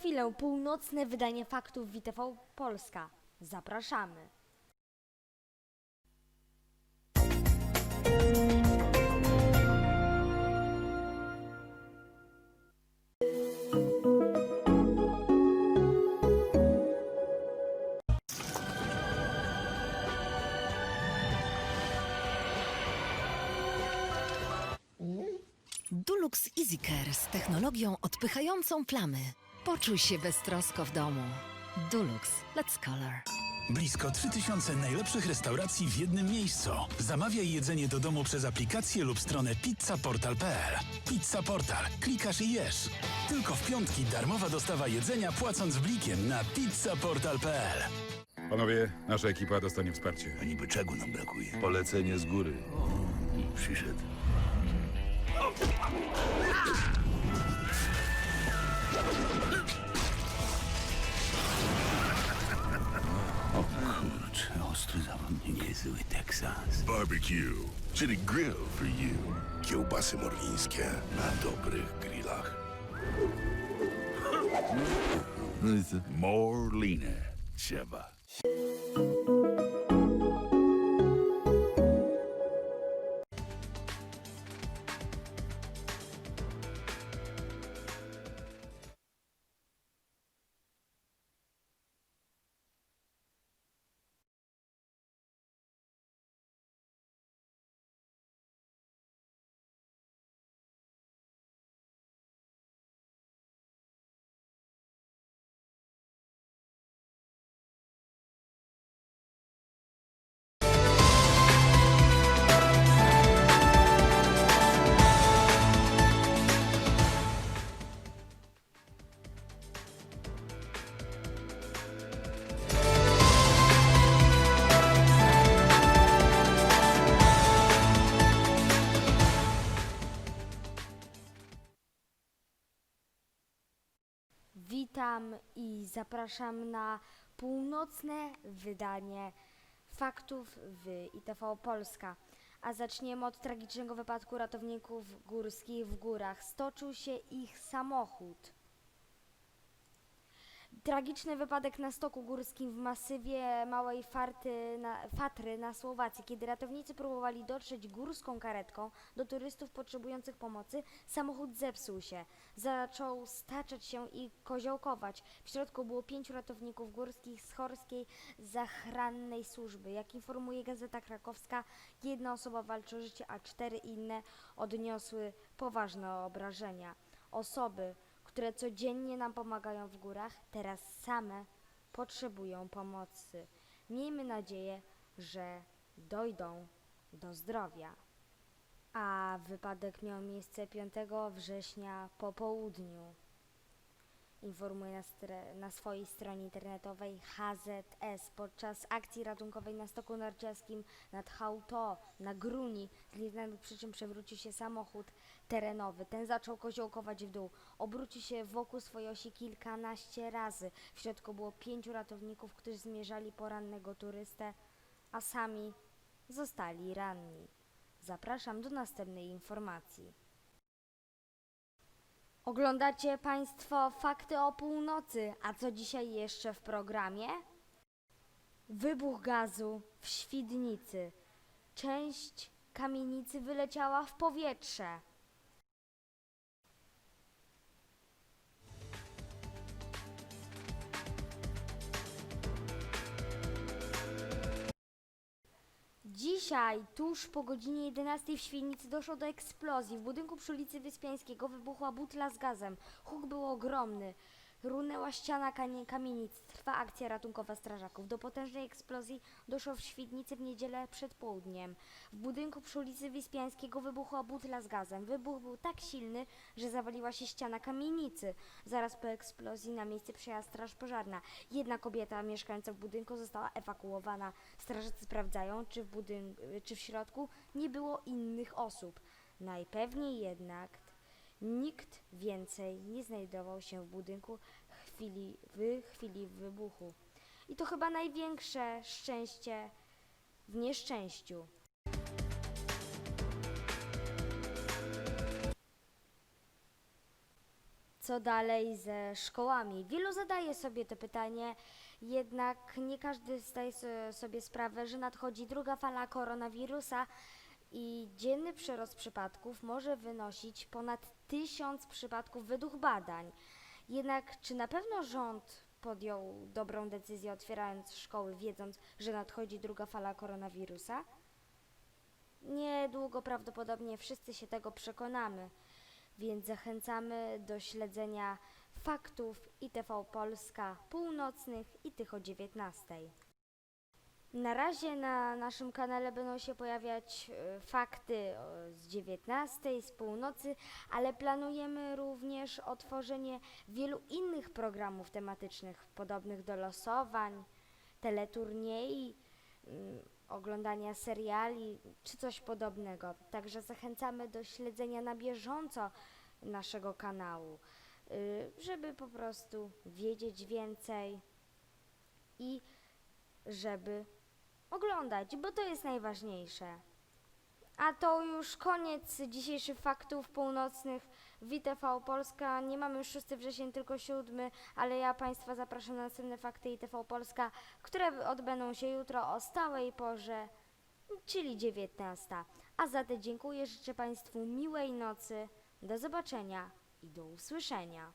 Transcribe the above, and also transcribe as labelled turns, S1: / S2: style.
S1: Chwilę północne wydanie faktów WTV Polska. Zapraszamy.
S2: Dulux EasyCare z technologią odpychającą plamy. Poczuj się beztrosko w domu. Dulux, let's color.
S3: Blisko 3000 najlepszych restauracji w jednym miejscu. Zamawiaj jedzenie do domu przez aplikację lub stronę pizzaportal.pl. Pizza Portal. Klikasz i jesz. Tylko w piątki darmowa dostawa jedzenia płacąc blikiem na pizzaportal.pl.
S4: Panowie, nasza ekipa dostanie wsparcie.
S5: A niby czego nam brakuje?
S6: Polecenie z góry.
S5: Przyszedł. O kurczę, ostry zawodnik. Niezły Teksas.
S7: Barbecue, czyli grill for you. Kiełbasy morwińskie na dobrych grillach.
S6: No i co?
S5: More leaner. Trzeba.
S1: Witam i zapraszam na północne wydanie faktów w ITV Polska. A zaczniemy od tragicznego wypadku ratowników górskich w górach. Stoczył się ich samochód. Tragiczny wypadek na stoku górskim w masywie Małej Farty na, Fatry na Słowacji. Kiedy ratownicy próbowali dotrzeć górską karetką do turystów potrzebujących pomocy, samochód zepsuł się. Zaczął staczać się i koziołkować. W środku było pięciu ratowników górskich z Chorskiej Zachrannej Służby. Jak informuje Gazeta Krakowska, jedna osoba walczy o życie, a cztery inne odniosły poważne obrażenia. Osoby, które codziennie nam pomagają w górach, teraz same potrzebują pomocy. Miejmy nadzieję, że dojdą do zdrowia. A wypadek miał miejsce 5 września po południu. Informuje na, na swojej stronie internetowej HZS podczas akcji ratunkowej na stoku narciarskim nad Hauto na Gruni z nieznanych przyczyn przewrócił się samochód terenowy. Ten zaczął koziołkować w dół. Obrócił się wokół swojej osi kilkanaście razy. W środku było pięciu ratowników, którzy zmierzali po rannego turystę, a sami zostali ranni. Zapraszam do następnej informacji. Oglądacie Państwo fakty o północy, a co dzisiaj jeszcze w programie? Wybuch gazu w Świdnicy. Część kamienicy wyleciała w powietrze. Dzisiaj, tuż po godzinie 11 w Świdnicy doszło do eksplozji. W budynku przy ulicy Wyspiańskiego wybuchła butla z gazem. Huk był ogromny. Runęła ściana kamienic. Trwa akcja ratunkowa strażaków. Do potężnej eksplozji doszło w Świdnicy w niedzielę przed południem. W budynku przy ulicy Wyspiańskiego wybuchła butla z gazem. Wybuch był tak silny, że zawaliła się ściana kamienicy. Zaraz po eksplozji na miejsce przyjechała straż pożarna. Jedna kobieta mieszkająca w budynku została ewakuowana. Strażacy sprawdzają, czy w, budynku, czy w środku nie było innych osób. Najpewniej jednak nikt więcej nie znajdował się w budynku chwili, w chwili wybuchu. I to chyba największe szczęście w nieszczęściu. co dalej ze szkołami? Wielu zadaje sobie to pytanie, jednak nie każdy zdaje so- sobie sprawę, że nadchodzi druga fala koronawirusa i dzienny przyrost przypadków może wynosić ponad tysiąc przypadków według badań. Jednak czy na pewno rząd podjął dobrą decyzję otwierając szkoły, wiedząc, że nadchodzi druga fala koronawirusa? Niedługo prawdopodobnie wszyscy się tego przekonamy, więc zachęcamy do śledzenia faktów ITV Polska północnych i tych o 19. Na razie na naszym kanale będą się pojawiać e, fakty o- z 19, z północy, ale planujemy również otworzenie wielu innych programów tematycznych, podobnych do losowań, teleturniej, mm, oglądania seriali czy coś podobnego. Także zachęcamy do śledzenia na bieżąco naszego kanału, y, żeby po prostu wiedzieć więcej i żeby oglądać, bo to jest najważniejsze. A to już koniec dzisiejszych faktów północnych w ITV Polska. Nie mamy już 6 wrzesień, tylko 7, ale ja Państwa zapraszam na następne fakty ITV Polska, które odbędą się jutro o stałej porze, czyli 19. A za te dziękuję, życzę Państwu miłej nocy, do zobaczenia i do usłyszenia.